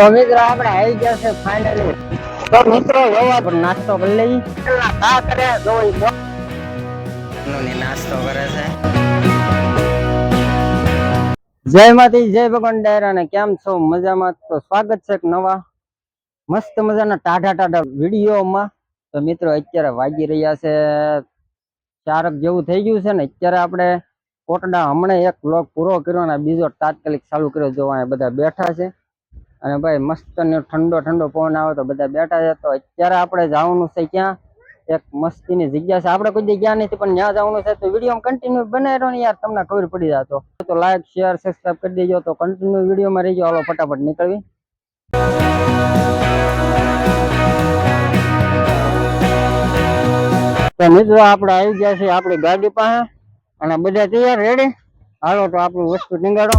તો મિત્રો આપણે આવી ગયા છે ફાઇનલી તો મિત્રો, જોવા પણ નાસ્તો કરી લઈ આ કરે જોઈ નાસ્તો કરે છે જય માતી જય ભગવાન ડાયરા ને કેમ છો? મજામાં? તો સ્વાગત છે નવા, મસ્ત મજાના ટાઢા ટાઢા વિડીયોમાં. તો મિત્રો, અત્યારે વાગી રહ્યા છે ચારક જેવું થઈ ગયું છે ને, અત્યારે આપણે કોટડા હમણાં એક બ્લોગ પૂરો કર્યો અને બીજો તાત્કાલિક ચાલુ કર્યો જોવા બધા બેઠા છે. અને ભાઈ મસ્ત ને ઠંડો ઠંડો પવન આવે તો બધા બેઠા છે. તો અત્યારે આપણે જવાનું છે ક્યાં? એક મસ્તીની જગ્યા છે. આપણે કોઈ જગ્યા ગયા નથી, પણ ત્યાં જવાનું છે. તો વીડિયો કન્ટિન્યુ બનાવ્યો ને યાર, તમને ખબર પડી જતો તો. લાઈક શેર સબસ્ક્રાઈબ કરી દેજો. તો કન્ટિન્યુ વિડીયોમાં રહીજો. હાલો, ફટાફટ નીકળવી. તો મિત્રો, આપણે આવી ગયા છે આપણી ગાડી પાસે. અને બધા તૈયાર રેડી હાલો, તો આપણું વસ્તુ ટીંગાડો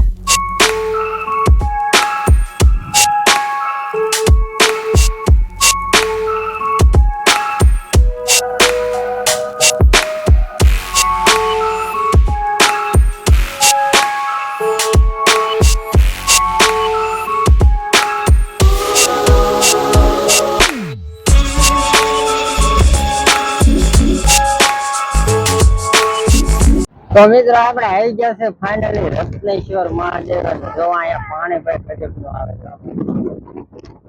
તો મિત્રો આપણે આવી ગયા છે ફાઇનલી રત્નેશ્વર મહાદેવ જો અહીંયા પાણી ભાઈ ગજબનું આવે છે.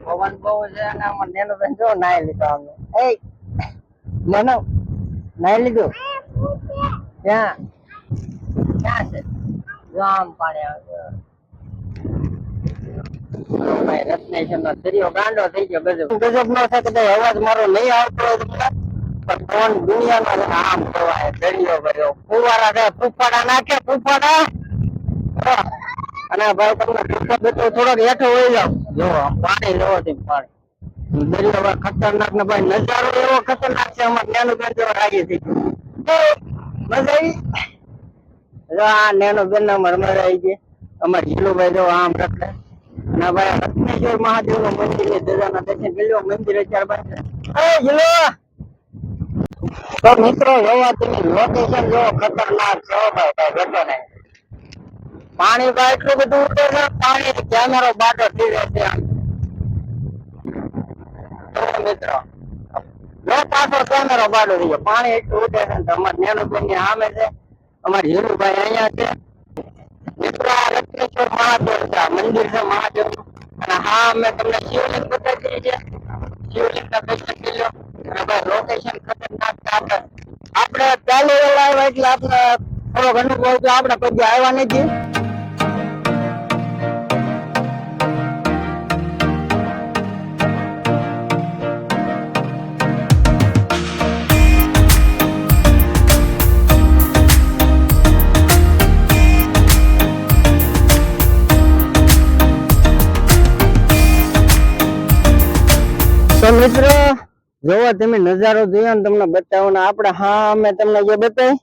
પવન બહુ છે અને આમાં નેનો બેન જો નાઈ લીધો અમે એ નેનો નાઈ લીધું? ક્યાં? ક્યાં છે? જો આમ પાણી આવે છે. રત્નેશ્વર નો દરિયો ગાંડો થઈ ગયો ગજબ ગજબ નો થાય કદાચ અવાજ મારો નહીં આવતો હોય પવન દુનિયાનો આમ કહેવાય, દરિયો ભર્યો ફુવારા છે, ફૂફાડા નાખે, ફૂફાડા. અને ભાઈ તમને ફૂફા બેઠો થોડોક હેઠો હોય જાવ જો પાણી લેવો છે પાણી. દરિયો ખતરનાક ને ભાઈ નજારો એવો ખતરનાક છે, અમારે નેનું બેન જેવા લાગી થઈ મજા આવી. જો, આ નેનો બેન ના અમારે મજા આવી ગઈ. અમારે જીલુભાઈ જો આમ રખડે. ના ભાઈ રત્નેશ્વર મહાદેવનું મંદિર દર્શન મંદિર અત્યારે તો મિત્રો જોવા લોકેશન જો ખતરનાક છે ભાઈ ભાઈ ઘટો ને. પાણી ભાઈ એટલું બધું ઉડે છે, પાણી કેમેરો બાટો થઈ ગયો પાણી એટલું ઉડે છે તમારે નેનુબેનની સામે છે, અમારે હીરુભાઈ અહીંયા છે. મિત્રો, આ રત્નેશ્વર મહાદેવ છે મંદિર છે મહાદેવ અને હા અમે તમને શિવલિંગ બતાવી છે. શિવલિંગ ના દર્શન કરી લોકેશન ખતરનાક આપણે. પહેલી આવ્યા એટલે આપણે થોડોક અનુભવ તો આપણે પછી આવ્યા નથી. તો મિત્રો જોવો તમે નજારો જોયો ને તમને બતાવો ને આપણે હા, અમે તમને જે બતાવી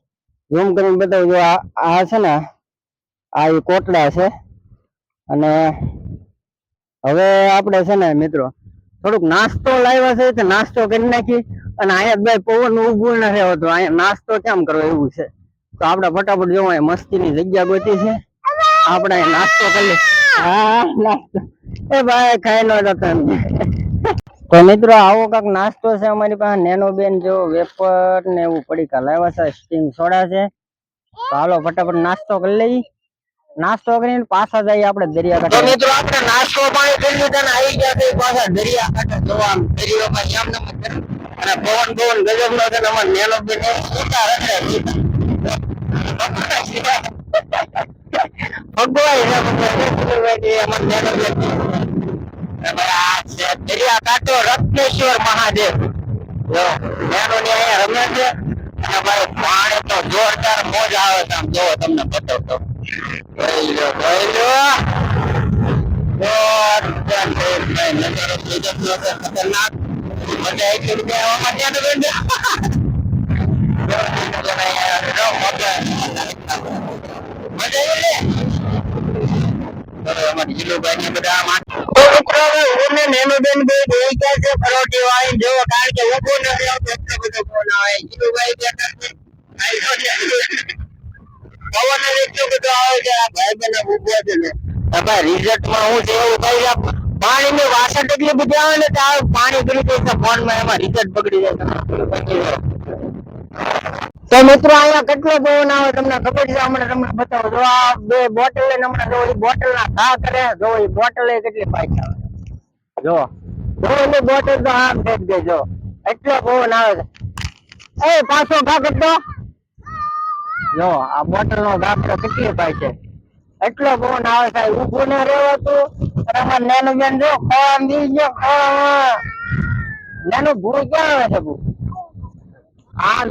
ઝૂમ કરીને બતાવું. આ છે ને, આ એ કોટડા છે. અને હવે આપણે છે ને મિત્રો, થોડુંક નાસ્તો લાવ્યા છે તો નાસ્તો કરી નાખી. અને અહીંયા ભાઈ પવન ઉભું ન રહ્યો તો અહીંયા નાસ્તો કેમ કરવો એવું છે. તો આપણે ફટાફટ જોવો અહીંયા મસ્તીની જગ્યા ગોતી છે. આપણે નાસ્તો કરી હા નાસ્તો. એ ભાઈ ખાઈ નો જતો તો મિત્રો આવો કાંક નાસ્તો છે અમારી પાસે નેનો બેન જો વેપર ને એવું પડીકા લાવ્યા છે સ્ટીમ સોડા છે તો હાલો ફટાફટ નાસ્તો કરી લઈ નાસ્તો કરીને પાછા જઈએ આપણે દરિયા કાંઠે મિત્રો આપણે નાસ્તો પાણી કરી લીધા ને આવી ગયા છે પાછા દરિયા કાંઠે જોવા આમ દરિયામાં યામ નમ અને પવન પવન ગજબ નો છે અમારે નેનો બેન સીતા રહે ભગવાન ભગવાન અમારે નેનો બેન દરિયા કાંઠો રત્નેશ્વર મહાદેવ નેનો ની અહીંયા રમે છે ભાઈ પાણી જોરદાર મોજ આવે છે તમને બતાવતો ખતરનાક મજા ને મજા આવી જીલુભાઈ ને બધા તો છે આ ભાઈ બને છે ને આ રિઝલ્ટમાં હું છે એવું આપ પાણી ની વાસણ એટલી બધી આવે ને કે પાણી કરી જાય ફોનમાં એમાં રિઝલ્ટ બગડી જાય. તો મિત્રો, અહીંયા કેટલો પવન આવે તમને ખબર છે, હમણાં તમને બતાવો. જો આ બે બોટલ હમણાં જો બોટલ ના ઘા કરે, જો એ બોટલ કેટલી પાછી આવે જો જો એની બોટલ તો આમ ફેંક દે, જો. એટલો પવન આવે છે એ પાછો ઘા કરતો જો, આ બોટલ નો ઘા તો કેટલી પાય છે? એટલો પવન આવે સાહેબ. ઊભું ના રહેવાતું અમાર નાનું બેન જો, ખાવા દી ગયો. નાનું ભૂ ક્યાં આવે છે ભૂ આ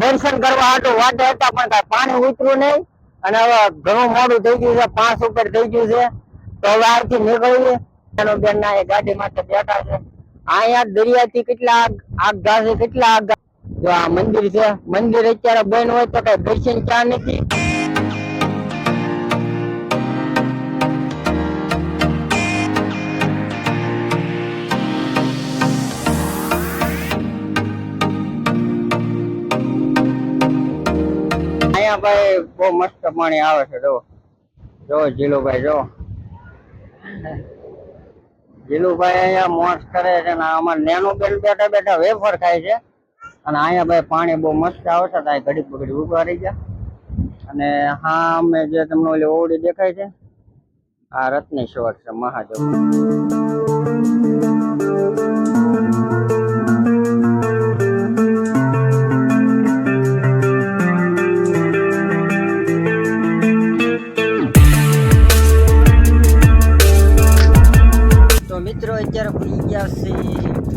દર્શન કરવા હાટું વાટે હતા, પણ કાંઈ પાણી ઉતર્યું નહીં. અને હવે ઘણું મોડું થઈ ગયું છે, પાંચ ઉપર થઈ ગયું છે. તો હવે આરથી નીકળીએ. બેન ના એ ગાડી માટે બેઠા છે. અહીંયા દરિયાથી કેટલા આગ આગ છે કેટલા આગા જો આ મંદિર છે, મંદિર અત્યારે બંધ હોય તો કઈ દર્શન ચા નથી. અહીંયા ભાઈ બહુ મસ્ત પાણી આવે છે જો જો જીલુભાઈ જો જીલુભાઈ અહીંયા મોસ કરે છે ને આમાં નેનું બેન બેઠા બેઠા વેફર ખાય છે. અને અહીંયા ભાઈ પાણી બહુ મસ્ત આવે છે ત્યાં ઘડી પકડી ઊભા રહી ગયા. અને હા, અમે જે તમને ઓલી ઓવડી દેખાય છે, આ રત્નેશ્વર છે, મહાદેવ.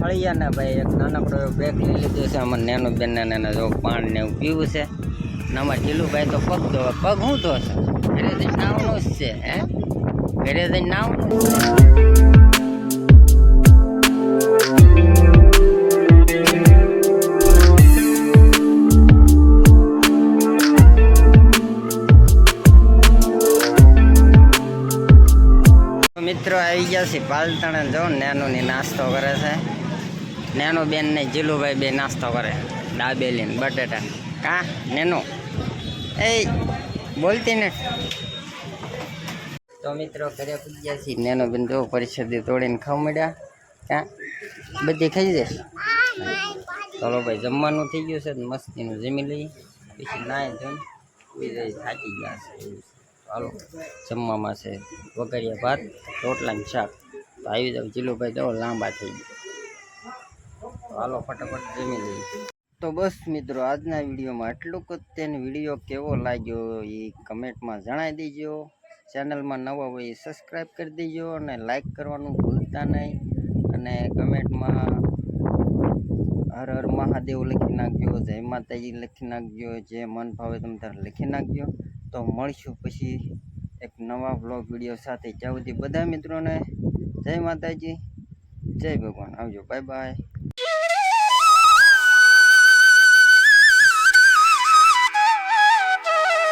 ફળિયાના ભાઈ. એક નાનકડો બેગ લઈ લીધો છે. અમારે નેનું બેન ને જો પાણી ને એવું પીવું છે. ને અમારે ઢીલુભાઈ તો પગ ધોવે. પગ હું ધોશે ઘરે જઈને નાવનું જ છે, હે? ઘરે જઈને નાવનું મિત્રો, આવી ગયા છે પાલતણે. જો નેનો ની નાસ્તો કરે છે. નેનો બેન ને જીલુભાઈ બે નાસ્તો કરે. દાબેલી બટેટા. કા? નેનો. એ બોલતી ને. તો મિત્રો, ઘરે પૂજ્યા છીએ. નેનો બેન જો પરિષદે તોડીને ખાવા મળ્યા કા? બધી ખાઈ જશે ચલો ભાઈ, જમવાનું થઈ ગયું છે તો મસ્તીનું જમી લઈએ. પછી નાય જમ બીજા થાકી ગયા છે. ચાલો જમવામાં છે વઘારિયા ભાત, રોટલા ને શાક. તો આવી જાવ જીલુભાઈ જો લાંબા થઈ ગયા. તો હાલો ફટાફટ જમી લઈએ. તો બસ મિત્રો, આજના વિડીયોમાં આટલું જ. તેને વીડિયો કેવો લાગ્યો એ કમેન્ટમાં જણાવી દેજો. ચેનલમાં નવા હોય એ સબસ્ક્રાઈબ કરી દેજો અને લાઈક કરવાનું ભૂલતા નહીં. અને કમેન્ટમાં હર હર મહાદેવ લખી નાખજો, જય માતાજી લખી નાખજો, જે મન ભાવે તમે તારે લખી નાખજો. તો મળશું પછી એક નવા બ્લોગ વીડિયો સાથે. જ્યાં સુધી બધા મિત્રોને જય માતાજી, જય ભગવાન. આવજો, બાય બાય.